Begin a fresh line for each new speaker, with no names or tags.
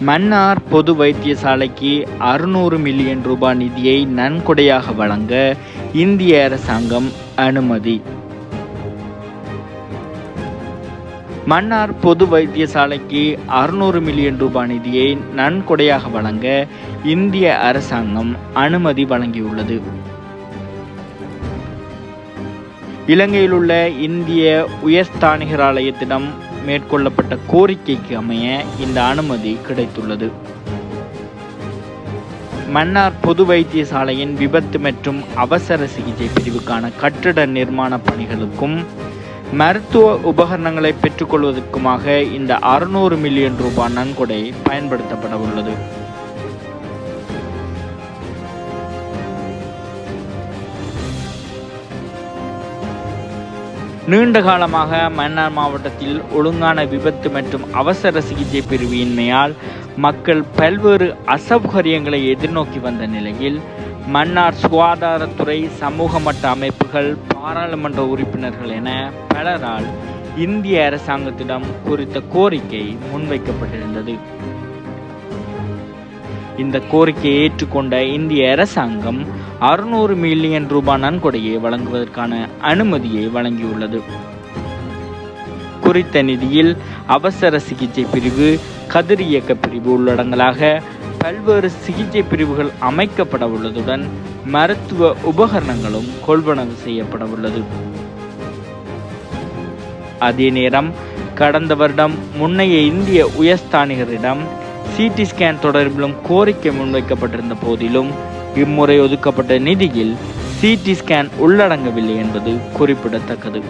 மன்னார் பொது வைத்தியசாலைக்கு அறுநூறு மில்லியன் ரூபாய் நிதியை நன்கொடையாக வழங்க இந்திய அரசாங்கம் அனுமதி. மன்னார் பொது வைத்தியசாலைக்கு அறுநூறு மில்லியன் ரூபாய் நிதியை நன்கொடையாக வழங்க இந்திய அரசாங்கம் அனுமதி வழங்கியுள்ளது. இலங்கையில் உள்ள இந்திய உயர்ஸ்தானிகராலயத்திடம் மேற்கொள்ளப்பட்ட கோரிக்கைக்கு அமைய இந்த அனுமதி கிடைத்துள்ளது. மன்னார் பொது வைத்தியசாலையின் விபத்து மற்றும் அவசர சிகிச்சை பிரிவுக்கான கட்டிட நிர்மாண பணிகளுக்கும் மருத்துவ உபகரணங்களை பெற்றுக்கொள்வதற்குமாக இந்த அறுநூறு மில்லியன் ரூபாய் நன்கொடை பயன்படுத்தப்பட உள்ளது நீண்ட காலமாக மன்னார் மாவட்டத்தில் ஒழுங்கான விபத்து மற்றும் அவசர சிகிச்சை பிரிவின்மையால் மக்கள் பல்வேறு அசௌகரியங்களை எதிர்நோக்கி வந்த நிலையில் மன்னார் சுகாதாரத்துறை சமூக மட்ட அமைப்புகள் பாராளுமன்ற உறுப்பினர்கள் என பலரால் இந்திய அரசாங்கத்திடம் குறித்த கோரிக்கை முன்வைக்கப்பட்டிருந்தது. இந்த கோரிக்கையை ஏற்றுக்கொண்ட இந்திய அரசாங்கம் அறுநூறு மில்லியன் ரூபாய் நன்கொடையை வழங்குவதற்கான அனுமதியை வழங்கியுள்ளது. குறித்த நிதியில் அவசர சிகிச்சை பிரிவு கதிர் இயக்க பிரிவு உள்ளடங்கலாக பல்வேறு சிகிச்சை பிரிவுகள் அமைக்கப்பட உள்ளதுடன் மருத்துவ உபகரணங்களும் கொள்வனவு செய்யப்பட உள்ளது. அதே நேரம் கடந்த வருடம் முன்னைய இந்திய உயர்ஸ்தானிகரிடம் சிடி ஸ்கேன் தொடர்பிலும் கோரிக்கை முன்வைக்கப்பட்டிருந்த போதிலும் இம்முறை ஒதுக்கப்பட்ட நிதியில் சிடி ஸ்கேன் உள்ளடங்கவில்லை என்பது குறிப்பிடத்தக்கது.